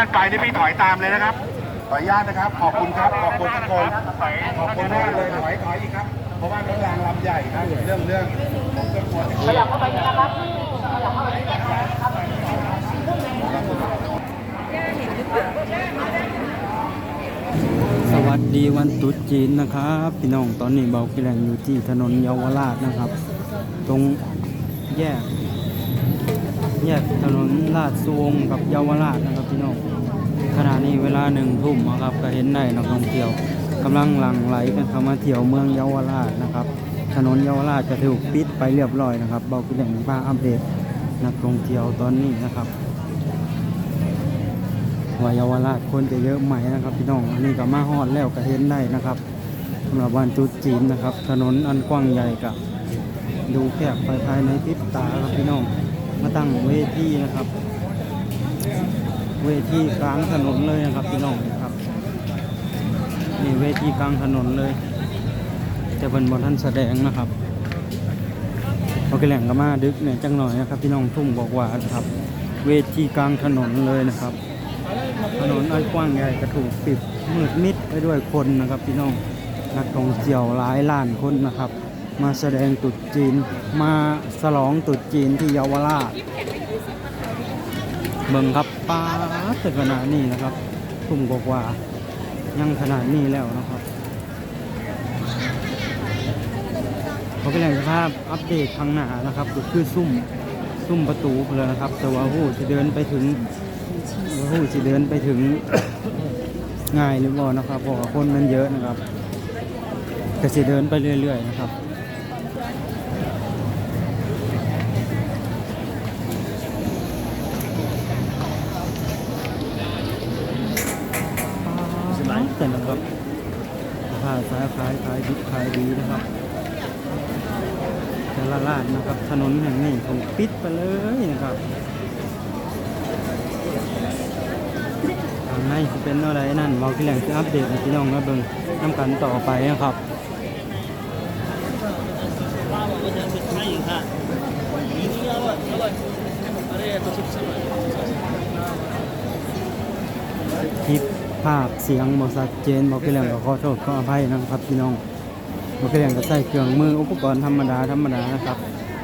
เคลื่อนไปนี่พี่ถอยตามเลยนะครับ ขออนุญาตนะครับ ขอบคุณครับ ขอบคุณทุกคนขอบคุณมากเลย ถอยถอยอีกครับ เพราะว่าเป็นรางลำใหญ่ครับเรื่องเรื่องผมก็กลัวขยับเข้าไปนะครับสวัสดีวันตรุษจีนนะครับ พี่น้องตอนนี้เบากิแรงอยู่ที่ถนนเยาวราชนะครับ ตรงแยกแยกถนนราชสุวงกับเยาวราชนะครับพี่น้อง ขณะนี้เวลาหนึ่งทุ่มนะครับก็เห็นได้นักท่องเที่ยวกำลังหลั่งไหลกันเข้ามาเที่ยวเมืองเยาวราชนะครับ ถนนเยาวราชจะถูกปิดไปเรียบร้อยนะครับเบากิแรงมาอัปเดตนักท่องเที่ยวตอนนี้นะครับว่าเยาวราชคนจะเยอะไหมนะครับพี่น้องอันนี้ก็มาฮอดแล้วก็เห็นได้นะครับสำหรับวันตรุษจีนนะครับ ถนนอันกว้างใหญ่กับดูแคบไปภายในพริบตาครับพี่น้องมาตั้งเวทีนะครับ เวทีกลางถนนเลยนะครับพี่น้องนะครับนี่เวทีกลางถนนเลยจะเป็นบนท่านแสดงนะครับพอกแหล่งก็มาดึกเนี่ยจังหน่อยนะครับ พี่น้องทุ่มบอกว่านะครับ เวทีกลางถนนเลยนะครับ ถนนอันกว้างใหญ่ก็ถูกปิดมืดมิดไปด้วยคนนะครับพี่น้องนักท่องเที่ยวหลายล้านคนนะครับ มาแสดงตรุษจีนมาฉลองตรุษจีนที่เยาวราช เบิ่งครับป้าถึงขนาดนี้นะครับทุ่มกว่ายังขนาดนี้แล้วนะครับเขาก็แหล่งภาพอัปเดตข้างหน้านะครับก็คือซุ่มซุ่มประตูเลยนะครับ แต่ว่าผู้จะเดินไปถึงผู้สิเดินไปถึงง่ายหรือเปล่านะครับเพราะคนมันเยอะนะครับก็สิเดินไปเรื่อย ๆ นะครับ แต่นะครับผ้าสายขายขายดิบขายดีนะครับแต่ละร้านนะครับ ถนนแห่งนี้ถูกปิดไปเลยนะครับทางในจะเป็นอะไรนั่นเราที่แหล่งจะอัปเดตพี่น้องนะเบิ่งน้ำกันต่อไปนะครับคลิป ภาพเสียงบอสัดเจนบอกพี่แหล่งก็ขอโทษขออภัยนะครับพี่น้องบอกพี่แหล่งก็ใส่เครื่องมืออุปกรณ์ธรรมดาธรรมดานะครับ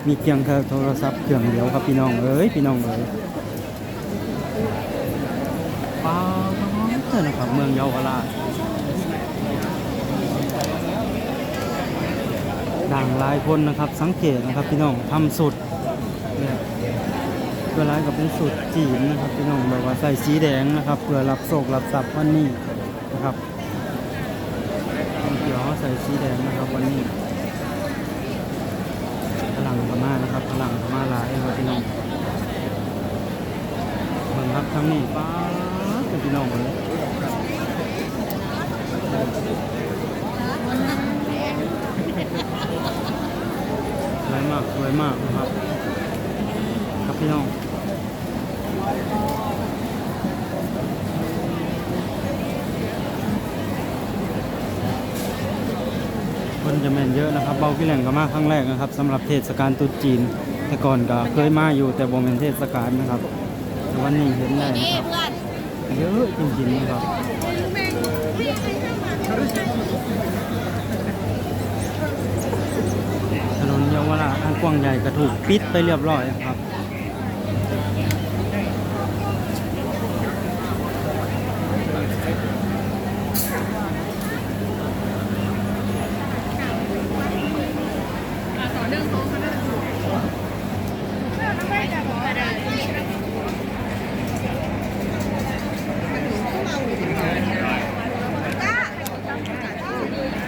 มีเพียงแค่โทรศัพท์เครื่องเดียวครับพี่น้องเอ้ยพี่น้องเอ้ยป้าบนะครับเมืองเยาวราชด่างหลายคนนะครับสังเกตนะครับพี่น้องทำสุด เพื่อร้ายกับเป็นสุดจีนนะครับพี่น้องแบบว่าใส่สีแดงนะครับเพื่อรับโศกรับทรัพย์วันนี้นะครับเดี๋ยวใส่สีแดงนะครับวันนี้พลังพม่านะครับพลังพม่าหลายครับพี่น้องเบิ่งครับทางนี้ป้าพี่น้องเลยสวยมากสวยมากนะครับครับพี่น้อง คนจะแม่นเยอะนะครับเบาพี่แหล่งก็มาครั้งแรกนะครับสำหรับเทศกาลตรุษจีน แต่ก่อนก็เคยมาอยู่แต่บ่เป็นเทศกาลนะครับวันนี้เห็นได้นะครับเยอะจริงๆนะครับถนนเยาวราชอันกว้างใหญ่ก็ถูกปิดไปเรียบร้อยนะครับ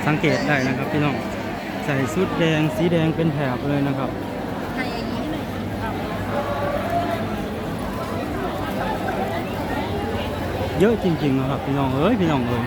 สังเกตได้นะครับพี่น้องใส่ชุดแดงสีแดงเป็นแถบเลยนะครับเยอะจริงๆนะครับพี่น้องเอ้ยพี่น้องเอ้ย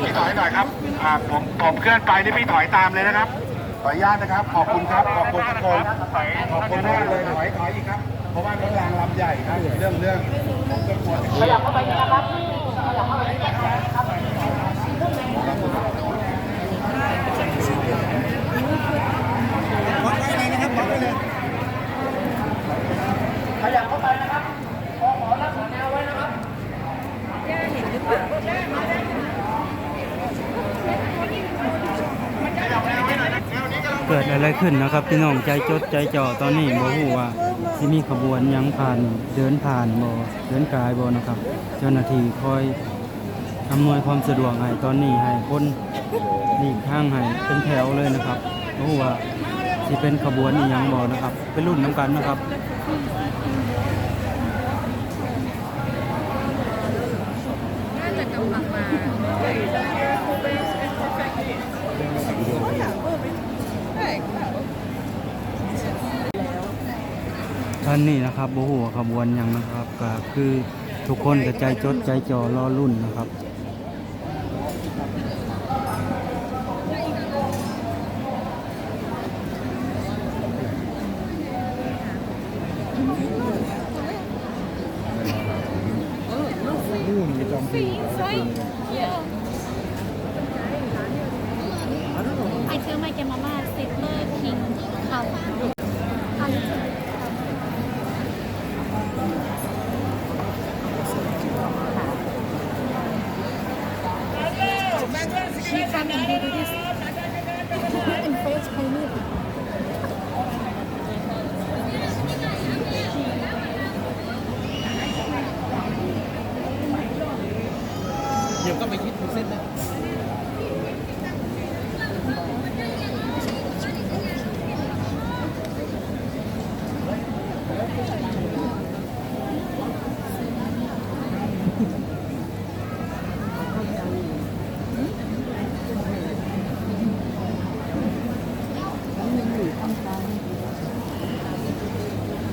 พี่ถอยหน่อยครับอ่าผมผมเค ลื่อนไปนี่พี่ถอยตามเลยนะครับ ขออนุญาตนะครับ ขอบคุณครับ ขอบคุณทุกคนขอบคุณมากเลยถอยถอยอีกครับ เพราะว่าเครื่องรางลำใหญ่ครับ เรื่องเรื่องของเครื่องครัวขยับเข้าไปนะครับเเกิดอะไรขึ้นนะครับ พี่น้องใจจดใจจ่อตอนนี้บ่ฮู้ว่าสิมีขบวนยังผ่านเดินผ่านบ่เดินกายบ่นะครับ เจ้าหน้าที่คอยอำนวยความสะดวกให้ตอนนี้ให้คนหลีกทางให้เป็นแถวเลยนะครับบ่ฮู้ว่าสิเป็นขบวนอีหยังบ่นะครับ เป็นรุ่นน้ำกันนะครับน่าจะกำลังมา ท่านนี่นะครับโอ้โหขบวนยังนะครับก็คือทุกคนก็ใจจดใจจ่อรอรุ่นนะครับ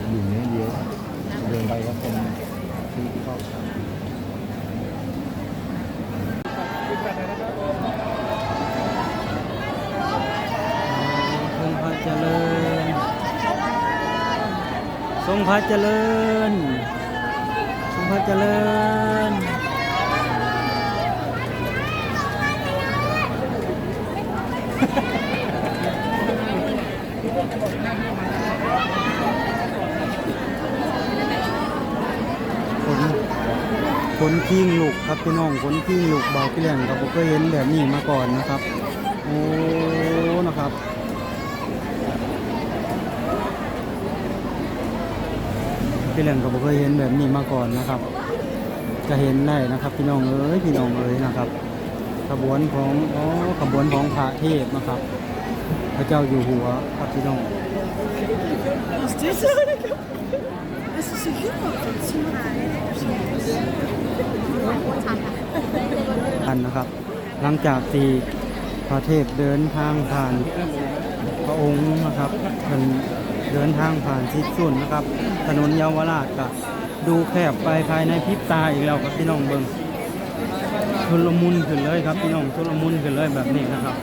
อยู่เนี้ยเดียวเดินไปก็เป็นที่เข้า งพระเจริญทรงพระเจริญ ขนขนคิงลูกครับพี่น้องขนคิงลูกเบาเกลี้ยงกับผมเคยเห็นแบบนี้มาก่อนนะครับ โอ้ นะครับ พี่เหล่งก็บ่เคยเห็นแบบนี้มาก่อนนะครับ จะเห็นได้นะครับ พี่น้องเอ้ยพี่น้องเอ้ยนะครับ ขบวนของอ๋อขบวนของพระเทพนะครับ พระเจ้าอยู่หัวครับพี่น้องกันนะครับ หลังจากที่พระเทพเดินทางผ่านพระองค์นะครับเป็น เดินทางผ่านชิดสุนนะครับ ถนนเยาวราชก็ดูแคบไปภายในพริบตาอีกแล้วครับพี่น้องเบิงชุลมุนขึ้นเลยครับพี่น้องชุลมุนขึ้นเลยแบบนี้นะครับ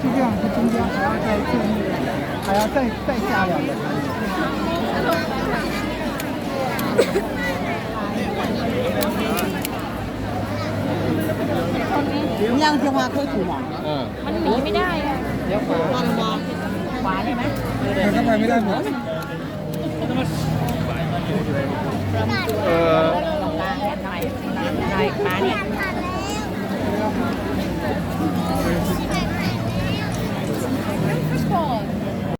就这样，就中间还要再建立，还要再再加两个。 ยังจะมาค่อยถูกหมอน เออ มันหนีไม่ได้อะ มันมองขวาเลยไหม มันก็ไปไม่ได้หมดเออ ตรงกลางหน่อยหน่อยมาเนี่ย ก่อน